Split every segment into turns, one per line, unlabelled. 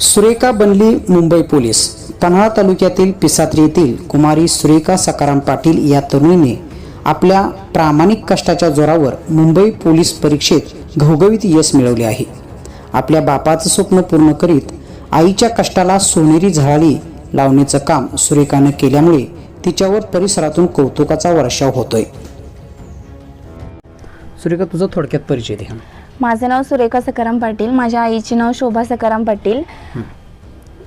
सुरेखा बनली मुंबई पोलीस. पन्हाळा तालुक्यातील पिसात्री येथील कुमारी सुरेखा सकाराम पाटील या तरुणीने आपल्या प्रामाणिक कष्टाच्या जोरावर मुंबई पोलीस परीक्षेत घवघवीत यश मिळवले आहे. आपल्या बापाचं स्वप्न पूर्ण करीत आईच्या कष्टाला सोनेरी झळाळी लावण्याचं काम सुरेखानं केल्यामुळे तिच्यावर परिसरातून कौतुकाचा वर्षाव होतोय. सुरेखा तुझा थोडक्यात परिचय द्या
माझं नाव सुरेखा सकाराम पाटील माझ्या आईचे नाव शोभा सकाराम पाटील.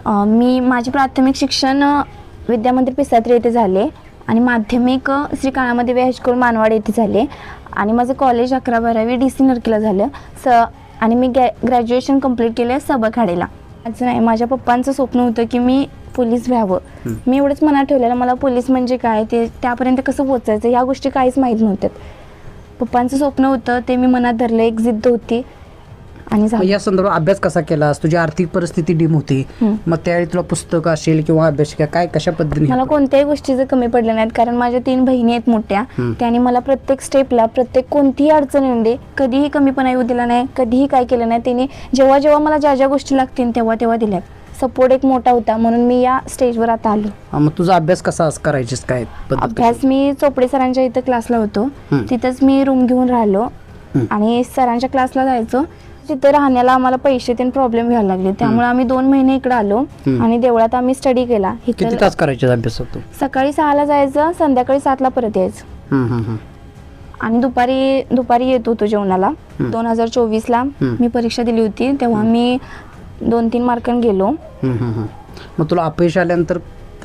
अ, मी माझे प्राथमिक शिक्षण अ, विद्यामंदिर पिसात्री येथे झाले आणि माध्यमिक अ, श्री काळामध्ये हायस्कूल मानवाड येथे झाले. आणि माझं कॉलेज अकरा बारावी डी सी नरकीला झालं. स आणि मी गॅ ग्रॅज्युएशन कंप्लीट केलं सबखाडेला माझं नाही माझ्या पप्पांचं स्वप्न होतं की मी पोलीस व्हावं. मी एवढंच मनात ठेवलेलं मला पोलीस म्हणजे काय? ते त्यापर्यंत कसं पोचायचं ह्या गोष्टी काहीच माहीत नव्हत्यात पप्पांचं स्वप्न होतं ते मी मनात धरलं एक जिद्द होती. आणि
मग
झालं.
या संदर्भात अभ्यास कसा केलास तुझी आर्थिक परिस्थिती डिम होती. मग त्यावेळी तुला पुस्तक असेल किंवा अभ्यासिका काय कशा पद्धतीने
मला कोणत्याही गोष्टीचं कमी पडलं नाहीत कारण माझ्या तीन बहिणी आहेत मोठ्या
हं.
त्याने मला प्रत्येक स्टेपला प्रत्येक कोणतीही अडचण येऊन दे कधीही कमीपणा येऊ दिला नाही कधीही काय केलं नाही त्याने जेव्हा जेव्हा मला ज्या ज्या गोष्टी लागतील तेव्हा तेव्हा दिल्या सपोर्ट एक मोठा होता म्हणून मी या स्टेजवर आता आलो.
हा, मग तुझा अभ्यास कसा करायचीस? काय पद्धत
अभ्यास मी चोपडे सरांच्या इथं क्लासला होतो.
हं.
तिथंच मी रूम घेऊन राहिलो. आणि सरांच्या क्लासला जायचो. तिथं राहण्याला आम्हाला पैसे ते प्रॉब्लेम व्हायला लागले. त्यामुळे आम्ही दोन महिने इकडे आलो. आणि देवळात आम्ही स्टडी केला.
किती
इथं
तास करायचे अभ्यास तू
सकाळी सहाला जायचं संध्याकाळी सातला परत यायचं. आणि दुपारी दुपारी येत होतो जेवणाला. दोन हजार चोवीसला
हं.
मी परीक्षा दिली होती. तेव्हा मी दोन तीन मार्कांनी गेलो.
मग तुला अपयश आल्यानंतर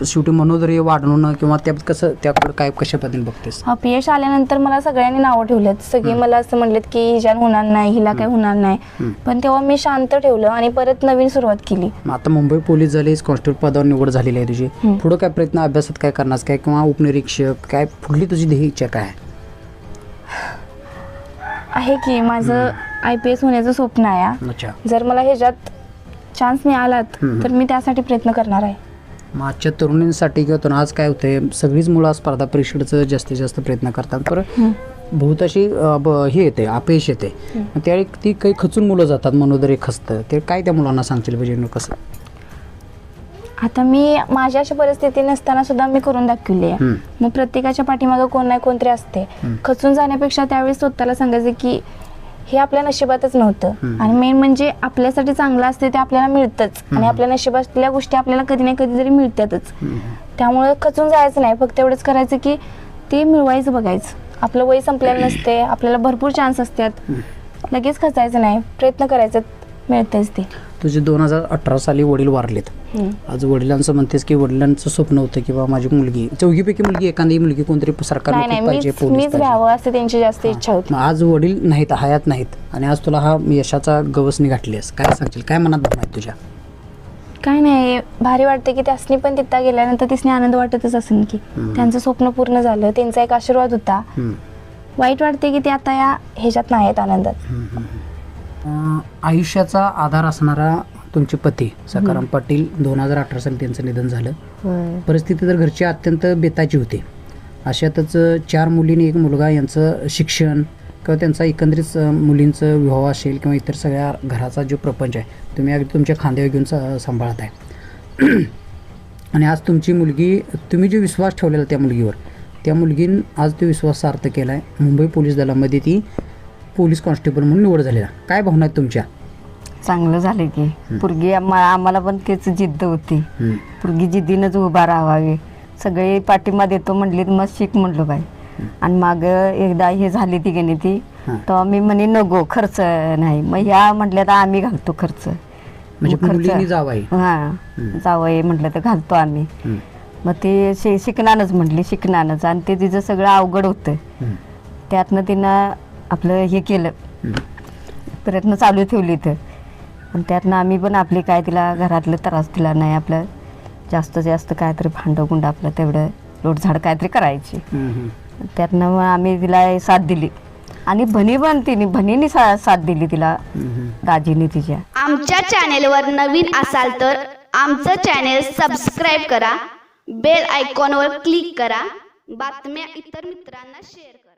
शेवटी मनोधैर्य वाढवणं किंवा त्यात कसं त्याकडे काय कशा पद्धतीने बघतेस?
अपयश आल्यानंतर मला सगळ्यांनी नावं ठेवलेत. सगळे मला असं म्हणलेत की हिच्यान होणार नाही हिला काय होणार नाही. पण तेव्हा मी शांत ठेवलं आणि परत नवीन सुरुवात केली.
मग आता मुंबई पोलीस झालीस कॉन्स्टेबल पदावर निवड झालेली आहे तुझी.
हं.
पुढं काय प्रयत्न अभ्यासात काय करणार काय? किंवा उपनिरीक्षक काय? पुढली तुझी ध्येय इच्छा काय आहे?
आहे की माझं आय पी एस होण्याचं स्वप्न आहे
अच्छा.
जर मला ह्याच्यात चान्स मिळालात. तर मी त्यासाठी प्रयत्न करणार आहे
मग आजच्या तरुणींसाठी किंवा तरुण आज काय होतंय सगळीच मुलं आज स्पर्धा परीक्षेचं जास्तीत जास्त प्रयत्न करतात
हं.
बहुत अशी अ, ब- हे येते अपयश येते मग त्यावेळी ती काही खचून मुलं जातात मनोदर खचतं ते काय त्या मुलांना सांगशील म्हणजे कसं
आता मी माझ्या अशा परिस्थिती नसताना सुद्धा मी करून दाखवली आहे. मग प्रत्येकाच्या पाठीमागं कोण नाही कोणतरी असते. खचून जाण्यापेक्षा त्यावेळी स्वतःला सांगायचं की हे आपल्या नशिबातच नव्हतं. आणि मेन म्हणजे आपल्यासाठी चांगलं असते ते आपल्याला मिळतंच. आणि आपल्या नशिबातल्या गोष्टी आपल्याला कधी ना कधी तरी मिळतातच. त्यामुळे खचून जायचं नाही. फक्त एवढंच करायचं की ते मिळवायचं बघायचं. आपलं वय संपलेलं नसते. आपल्याला भरपूर चान्स असतात. लगेच खचायचं नाही. प्रयत्न करायचं. मिळतेच ते.
तुझे दोन हजार अठरा साली वडील वारलेत. आज वडिलांचं म्हणतेस की वडिलांचं स्वप्न होतं की बा माझी मुलगी चौघीपैकी मुलगी एखादी मुलगी कोणतरी सरकार
नाही मीच मीच असं त्यांची जास्त इच्छा होती.
आज वडील नाहीत हयात नाहीत. आणि आज तुला हा यशाचा गवसणी गाठलीस काय सांगशील? काय मनात भावना आहेत तुझ्या?
काय नाही भारी वाटते की त्यासनी पण तिथं गेल्यानंतर तिसनी आनंद वाटतच असेल की.
हम्म.
त्यांचं स्वप्न पूर्ण झालं त्यांचा एक आशीर्वाद होता. वाईट वाटते की ते आता या ह्याच्यात नाही आहेत आनंदात.
आयुष्याचा आधार असणारा तुमचे पती सकाराम पाटील दोन हजार अठरा साली त्यांचं निधन झालं. परिस्थिती तर घरची अत्यंत बेताची होती. अशातच चार मुलींनी एक मुलगा यांचं शिक्षण किंवा त्यांचा एकंदरीत मुलींचं विवाह असेल किंवा इतर सगळ्या घराचा जो प्रपंच आहे तुम्ही अगदी तुमच्या खांद्यावर घेऊन सा- सांभाळत आहे आणि आज तुमची मुलगी तुम्ही जो विश्वास ठेवलेला त्या मुलगीवर त्या मुलगीनं आज तो विश्वास सार्थ केला आहे मुंबई पोलीस दलामध्ये ती पोलीस कॉन्स्टेबल म्हणून निवड झालेला. काय भावना आहेत तुमच्या?
चांगलं झालं की. पूर्गी आम्हाला पण तेच जिद्द होती. पूर्गी जिद्दीनंच उभा राहावी. सगळे पाठिंबा देतो म्हणली मग शिक म्हणलं बाई. आणि माग एकदा हे झाली ती. गेली ती. तेव्हा मी म्हणे नको खर्च नाही. मग ह्या म्हटल्या तर आम्ही घालतो खर्च.
म्हणजे
खर्च- हां. जावं म्हटलं तर घालतो आम्ही. मग ते शिकणारच म्हटली शिकणारच. आणि ते तिचं सगळं अवघड होतं. त्यातनं तिनं आपलं हे केलं. प्रयत्न चालू ठेवले तर आणि त्यातनं आम्ही पण आपली काय तिला घरातलं त्रास दिला नाही आपलं जास्त जास्त काहीतरी भांडं आपलं तेवढं लोटझाड काहीतरी करायची. त्यातनं मग आम्ही तिला साथ दिली. आणि भनी पण तिने भनीने सा साथ दिली तिला. दाजीने तिच्या.
आमच्या चॅनेलवर नवीन असाल तर आमचं चॅनेल सबस्क्राईब करा. बेल आयकॉनवर क्लिक करा. बातम्या इतर मित्रांना शेअर करा.